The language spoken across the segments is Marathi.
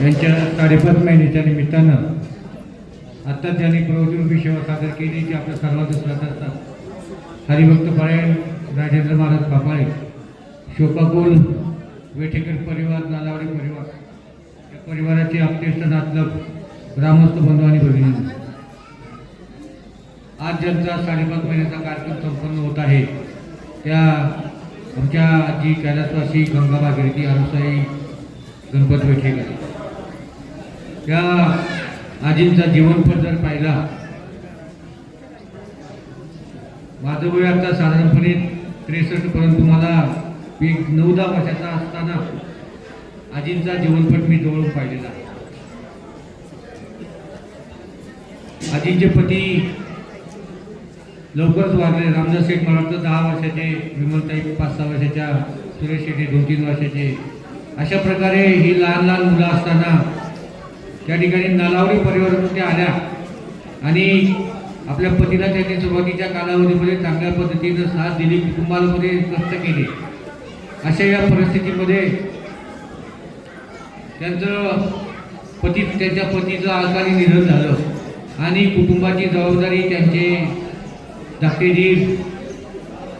यांच्या साडेपाच महिन्याच्या निमित्तानं आत्ताच ज्यांनी प्रवचनरूपी सेवा सादर केली ती आपल्या सर्वांचं श्रद्धास्थान हरिभक्त पारायण राजेंद्र महाराज पापाळे शोकाकुल वेठेकर परिवार नालावडे परिवार या परिवाराचे आपतेष्ट नातलग ग्रामस्थ बंधू आणि भगिनी. आज ज्यांचा साडेपाच महिन्याचा कार्यक्रम संपन्न होत आहे त्या आमच्या आजी कैलासवासी गंगाबा गिरती अनुसाई गणपत वेठेकर त्या आजींचा जीवनपट जर पाहिला माझं वय आता साधारणपणे त्रेसष्ट परंतु मला एक नऊ दहा वर्षाचा असताना आजींचा जीवनपट मी जवळून पाहिलेला आहे. आजींचे पती लवकरच वारले. रामदास शेठ मला वाटतं दहा वर्षाचे विमलताई पाच सहा वर्षाच्या सुरेश शेट्टी दोन तीन वर्षाचे. अशा प्रकारे ही लहान लहान मुलं असताना त्या ठिकाणी नलावडी परिवारातून त्या आल्या आणि आपल्या पतीला त्यांनी सुरुवातीच्या कालावधीमध्ये चांगल्या पद्धतीनं साथ दिली कुटुंबामध्ये कष्ट केले. अशा या परिस्थितीमध्ये त्यांचं पती त्यांच्या पतीचं अकाली निधन झालं आणि कुटुंबाची जबाबदारी त्यांचे धाकटेजी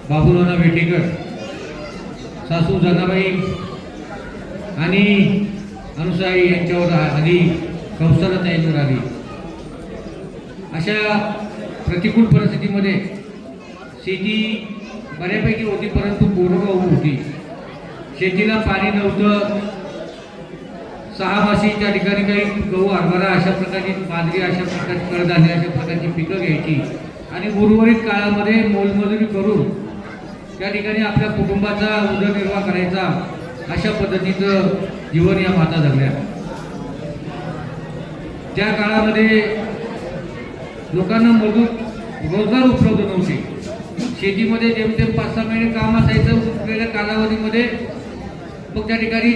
बाबुरावना वेटेकर सासू जनाबाई आणि अनुसाई यांच्यावर आधी संसारात यांच्यावर आली अशा प्रतिकूल परिस्थितीमध्ये शेती बऱ्यापैकी होती परंतु कोरडवाहू होती. शेतीला पाणी नव्हतं. सहा मासी त्या ठिकाणी काही गहू हरभरा अशा प्रकारची बाजरी अशा प्रकारची कडधान्य अशा प्रकारची पिकं घ्यायची. आणि उर्वरित काळामध्ये मोलमजुरी करून त्या ठिकाणी आपल्या कुटुंबाचा उदरनिर्वाह करायचा. अशा पद्धतीचं जीवन या माता जगल्या. त्या काळामध्ये लोकांना मजूर रोजगार उपलब्ध नव्हते. शेतीमध्ये जेमतेम पाच सहा महिने काम असायचं उरलेल्या कालावधीमध्ये मग त्या ठिकाणी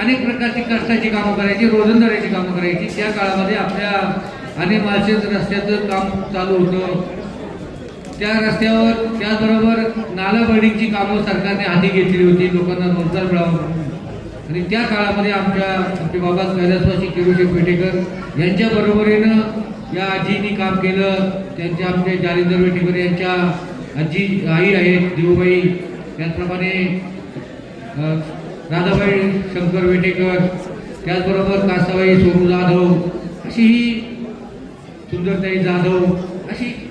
अनेक प्रकारची कष्टाची कामं करायची रोजंदारीची कामं करायची. त्या काळामध्ये आपल्या आणि मालशेज रस्त्याचं काम चालू होतं. त्या रस्त्यावर त्याचबरोबर नाला बर्डिंगची कामं सरकारने हाती घेतली होती लोकांना रोजगार मिळावा आणि त्या काळामध्ये आमच्या आमचे बाबा कैलासवासी किरोशे पेठेकर यांच्या बरोबरीनं या आजींनी काम केलं. त्यांचे आमचे जालिंदर वेठेकर यांच्या आजी आई आहेत देऊबाई. त्याचप्रमाणे राधाबाई शंकर वेटेकर त्याचबरोबर कासाबाई सोनू जाधव. अशी ही सुंदरताई जाधव.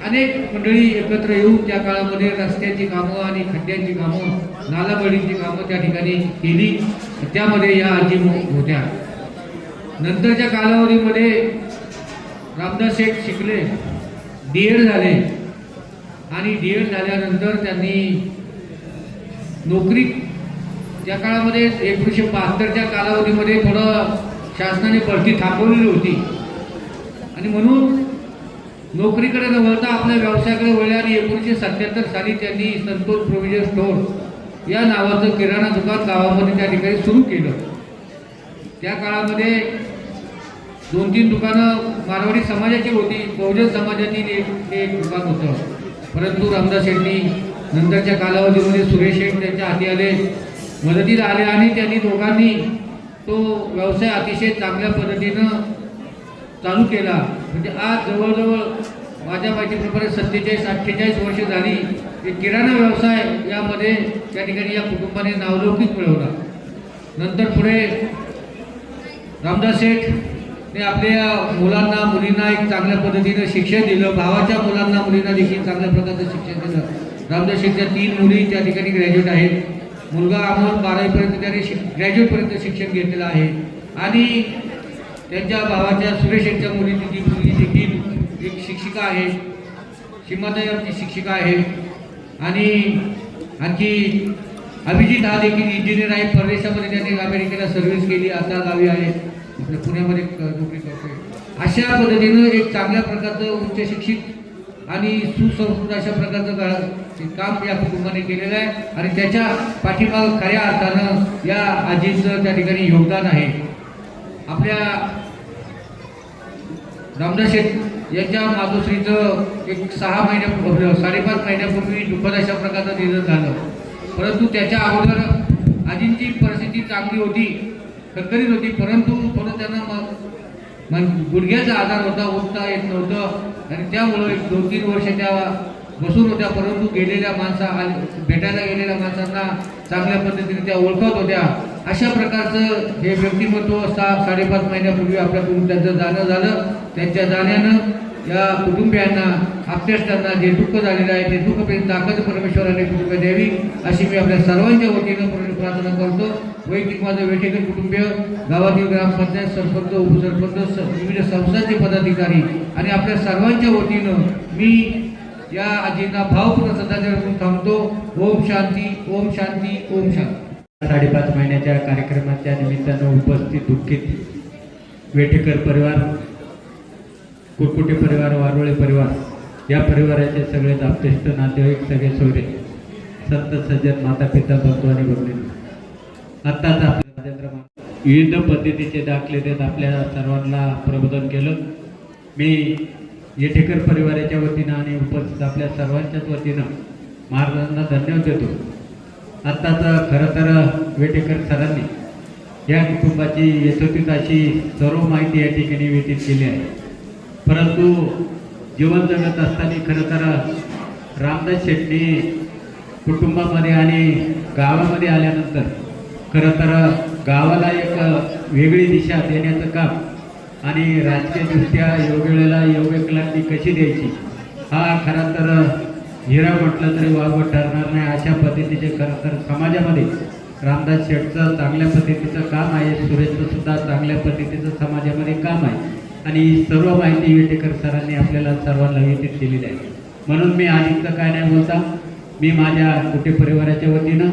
अनेक मंडळी एकत्र येऊन त्या काळामध्ये रस्त्याची कामं आणि खड्ड्यांची कामं नालाबळीची कामं त्या ठिकाणी केली. त्यामध्ये या आजी होत्या. नंतरच्या कालावधीमध्ये रामदास शेठ शिकले. डी एड झाले. आणि डी एड झाल्यानंतर त्यांनी नोकरी त्या काळामध्ये एकोणीसशे बहात्तरच्या कालावधीमध्ये थोडं शासनाने भरती थांबवलेली होती. आणि म्हणून नोकरीकडे न वळता आपल्या व्यवसायाकडे वळले आणि एकोणीसशे सत्याहत्तर साली त्यांनी संतोष प्रोव्हिजन स्टोअर या नावाचं किराणा दुकान गावामध्ये त्या ठिकाणी सुरू केलं. त्या काळामध्ये दोन तीन दुकानं मारवाडी समाजाची होती बहुजन समाजाची एक एक दुकान होतं. परंतु रामदास शेट्टी नंतरच्या कालावधीमध्ये सुरेश शेठ त्यांच्या हाती आले मदतीला आले आणि त्यांनी दोघांनी तो व्यवसाय अतिशय चांगल्या पद्धतीनं चालू केला. म्हणजे आज जवळजवळ माझ्या माहितीप्रमाणे सत्तेचाळीस अठ्ठेचाळीस वर्ष झाली की किराणा व्यवसाय यामध्ये त्या ठिकाणी या कुटुंबाने नावलौकिक मिळवला. नंतर पुढे रामदास शेठ ने आपल्या मुलांना मुलींना एक चांगल्या पद्धतीनं शिक्षण दिलं. भावाच्या मुलांना मुलींना देखील चांगल्या प्रकारचं शिक्षण दिलं. रामदास शेठच्या तीन मुली त्या ठिकाणी ग्रॅज्युएट आहेत. मुलगा अमोल बारावीपर्यंत त्याने शिक ग्रॅज्युएटपर्यंत शिक्षण घेतलेलं आहे. आणि त्यांच्या भावाच्या सुरेश यांच्या मुलीची ती एक शिक्षिका आहे. सीमाताई आमची शिक्षिका आहे. आणि आणखी अभिजित हा देखील इंजिनियर आहे. परदेशामध्ये त्यांनी अमेरिकेला सर्व्हिस केली. आता गावी आहे. आपल्या पुण्यामध्ये नोकरी करतोय. अशा पद्धतीनं एक चांगल्या प्रकारचं उच्च शिक्षित आणि सुसंस्कृत अशा प्रकारचं काम या कुटुंबाने केलेलं आहे. आणि त्याच्या पाठीमाग खऱ्या अर्थानं या आजीचं त्या ठिकाणी योगदान आहे. आपल्या रामदास शेठ यांच्या मातोश्रीचं एक सहा महिन्या साडेपाच महिन्यापूर्वी दुःखद अशा प्रकारचं निधन झालं. परंतु त्याच्या अगोदर आजींची परिस्थिती चांगली होती खरखरीत होती परंतु थोडं त्यांना मग गुडघ्याचा आजार होता उठता येत नव्हतं आणि त्यामुळं एक दोन तीन वर्ष त्या बसून होत्या परंतु गेलेल्या माणसा भेटायला गेलेल्या माणसांना चांगल्या पद्धतीने त्या ओळखत होत्या. अशा प्रकारचं हे व्यक्तिमत्व सहा साडेपाच महिन्यापूर्वी आपल्याकडून त्यांचं जाणं झालं. त्यांच्या जाण्यानं या कुटुंबियांना आपल्याष्टांना जे दुःख झालेलं आहे ते दुःख ताकद परमेश्वराने कुटुंब द्यावी अशी मी आपल्या सर्वांच्या वतीनं प्रार्थना करतो. वैयक्तिक माझं वेठेकर कुटुंबीय गावातील ग्रामपंचायत सरपंच उपसरपंच स- विविध संस्थांचे पदाधिकारी आणि आपल्या सर्वांच्या वतीनं मी या आजींना भावपूर्ण श्रद्धांजली थांबतो. ओम शांती ओम शांती ओम शांती. साडेपाच महिन्याच्या कार्यक्रमाच्या निमित्तानं उपस्थित दुःखित वेठेकर परिवार कुरकुटे परिवार वारोळे परिवार या परिवाराचे सगळे दाप्तेष्ट नातेवाईक सगळे सोयरे संत सज्जन माता पिता बंधू आणि भगिनी. आत्ताच आपल्या राजेंद्र विविध पद्धतीचे दाखले देत आपल्या सर्वांना प्रबोधन केलं. मी येठेकर परिवाराच्या वतीनं आणि उपस्थित आपल्या सर्वांच्याच वतीनं महाराजांना धन्यवाद देतो. आत्ताच खरं तर वेटेकर सरांनी या कुटुंबाची यथोचित अशी सर्व माहिती या ठिकाणी व्यतीत केली आहे. परंतु जीवन जगत असताना खरं तर रामदास शेट्टी कुटुंबामध्ये आणि गावामध्ये आल्यानंतर खरं तर गावाला एक वेगळी दिशा देण्याचं काम आणि राजकीयदृष्ट्या योग्य वेळेला योग्य कलांनी कशी द्यायची हा खरा तर हिरा म्हटलं तरी वाघ ठरणार नाही. अशा पद्धतीचे खरं तर समाजामध्ये रामदास शेठचं चांगल्या पद्धतीचं काम आहे. सुरेशचं सुद्धा चांगल्या पद्धतीचं समाजामध्ये काम आहे. आणि ही सर्व माहिती वेटेकर सरांनी आपल्याला सर्वांना व्यतीत केलेली आहे. म्हणून मी अधिकचं काय नाही बोलता. मी माझ्या कुठे परिवाराच्या वतीनं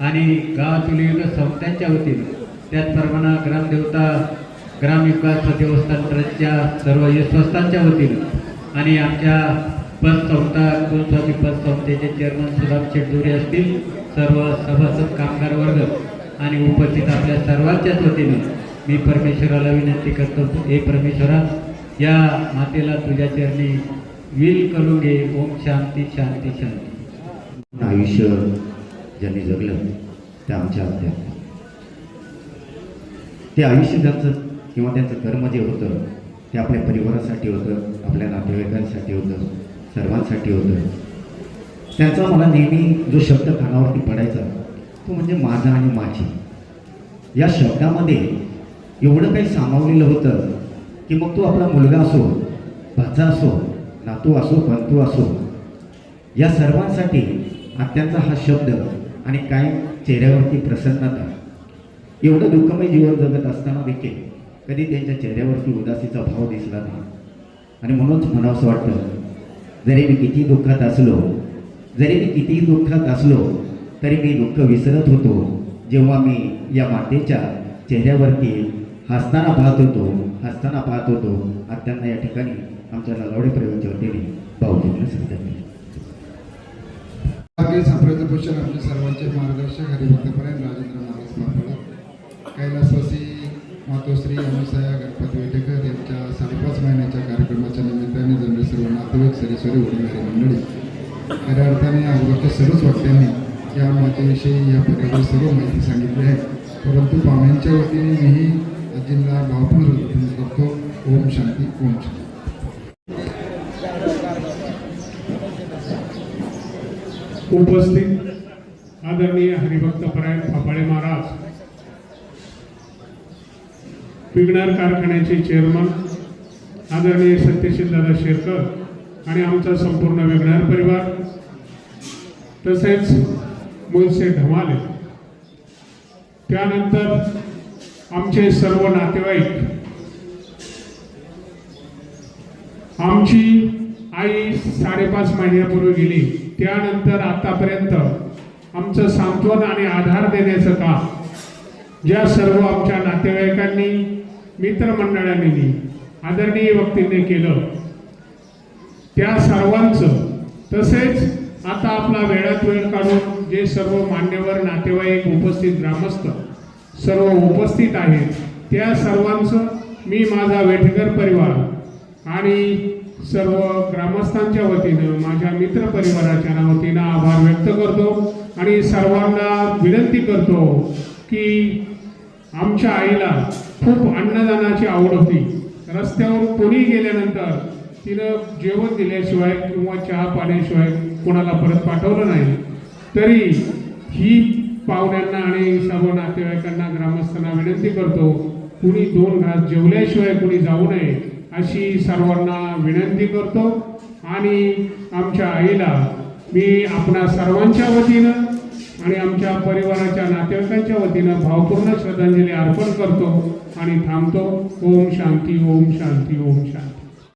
आणि गावातील विविध संस्थांच्या वतीनं त्याचप्रमाणे ग्रामदेवता ग्रामविकास देवस्थान ट्रस्टच्या सर्व संस्थांच्या वतीनं आणि आमच्या पतसंस्था कुलस्वामी पतसंस्थेचे चेअरमन सुधाम चेडदुरे असतील सर्व सभासद कामगार वर्ग आणि उपस्थित आपल्या सर्वांच्याच वतीने मी परमेश्वराला विनंती करतो हे परमेश्वरा या मातेला तुझ्या चरणी विल करून घे. ओम शांती शांती शांती. आयुष्य ज्यांनी जगलं ते आमच्या आत्या ते आयुष्य त्यांचं किंवा त्यांचं कर्म जे होतं ते आपल्या परिवारासाठी होतं आपल्या नातेवाईकांसाठी होतं सर्वांसाठी होतोय. त्यांचा मला नेहमी जो शब्द कानावरती पडायचा तो म्हणजे माझा आणि माझी. या शब्दामध्ये एवढं काही सामावलेलं होतं की मग तो आपला मुलगा असो भाचा असो नातू असो बंतू असो या सर्वांसाठी आत्यांचा हा शब्द आणि काय चेहऱ्यावरती प्रसन्नता. एवढं दुःखमय जीवन जगत असताना देखील कधी त्यांच्या चेहऱ्यावरती उदासीचा भाव दिसला नाही. आणि म्हणूनच म्हणावंसं वाटतं जरी मी किती दुःखात असलो जरी मी कितीही दुःखात असलो तरी मी दुःख विसरत होतो. जेव्हा मी या मातेच्या चेहऱ्यावरती हसताना पाहत होतो हसताना पाहत होतो आत्यांना या ठिकाणी आमच्या नलावडे परिवाराच्या वतीने भावतीने घेतले संप्रदाय पोषण आपल्या सर्वांचे मार्गदर्शक हरिभक्तपर्यंत राजेंद्र महाराज कैलासवासी मातोश्री अनुसया सर्व नातेवाईक सरीसरी वडीलधारी मंडळी. खऱ्या अर्थाने अगोदरच्या सर्वच वक्त्यांनी या मातेविषयी या प्रकारची सर्व माहिती सांगितली आहे. परंतु पाहुण्यांच्या वतीने मीही आजींना भावपूर्ण करतो. ओम शांती ओम शांती. उपस्थित आदरणीय हरिभक्त परायण फापाळे महाराज विघ्नार कारखान्याचे चेअरमन आदरणीय सत्यशील दादा शेरकर आणि आमचा संपूर्ण विघ्नार परिवार तसेच मुलसे धमाले. त्यानंतर आमचे सर्व नातेवाईक आमची आई साडेपाच महिन्यापूर्वी गेली. त्यानंतर आतापर्यंत आमचं सांत्वन आणि आधार देण्याचं काम ज्या सर्व आमच्या नातेवाईकांनी मित्रमंडळांनी आदरणीय व्यक्तीने केलं. त्या सर्वांचं. तसेच आता आपला वेळात वेळ काढून जे सर्व मान्यवर नातेवाईक उपस्थित ग्रामस्थ सर्व उपस्थित आहेत त्या सर्वांचं मी माझा वेठकर परिवार आणि सर्व ग्रामस्थांच्या वतीनं माझ्या मित्र परिवाराच्या वतीनं आभार व्यक्त करतो आणि सर्वांना विनंती करतो की आमच्या आईला खूप अन्नदानाची आवड होती. रस्त्यावर कोणी गेल्यानंतर तिनं जेवण दिल्याशिवाय किंवा चहा पाण्याशिवाय कोणाला परत पाठवलं नाही. तरी ही पाहुण्यांना आणि सर्व नातेवाईकांना ग्रामस्थांना विनंती करतो कुणी दोन घास जेवल्याशिवाय कुणी जाऊ नये अशी सर्वांना विनंती करतो. आणि आमच्या आईला मी आपणा सर्वांच्या वतीनं आणि आमच्या परिवाराच्या नातेवाईकांच्या वतीनं भावपूर्ण श्रद्धांजली अर्पण करतो आणि थांबतो. ओम शांती ओम शांती ओम शांती.